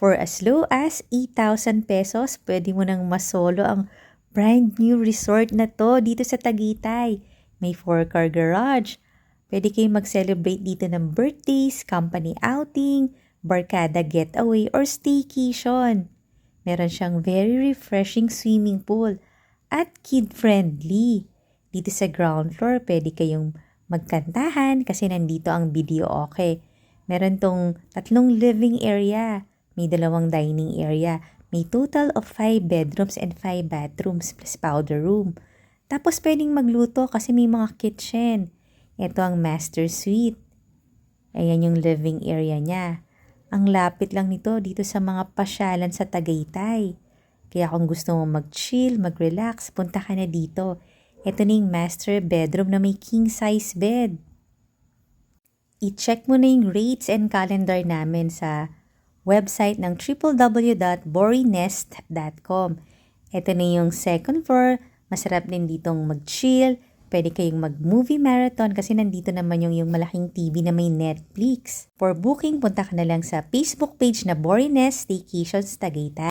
For as low as 8,000 pesos, pwede mo nang masolo ang brand new resort na to dito sa Tagaytay. May 4-car garage. Pwede kayong mag-celebrate dito ng birthdays, company outing, barkada getaway, or staycation. Meron siyang very refreshing swimming pool at kid-friendly. Dito sa ground floor, pwede kayong magkantahan kasi nandito ang video okay. Meron tong tatlong living area, may dalawang dining area, may total of 5 bedrooms and 5 bathrooms plus powder room. Tapos pwedeng magluto kasi may mga kitchen. Ito ang master suite. Ayan yung living area niya. Ang lapit lang nito dito sa mga pasyalan sa Tagaytay. Kaya kung gusto mo mag-chill, mag-relax, punta ka na dito. Ito na yung master bedroom na may king size bed. I-check mo na yung rates and calendar namin sa website ng www.borinest.com. Ito na yung second floor. Masarap din ditong mag-chill. Pwede kayong mag-movie marathon kasi nandito naman yung, yung malaking TV na may Netflix. For booking, punta ka na lang sa Facebook page na Borinest Staycations Tagaytay.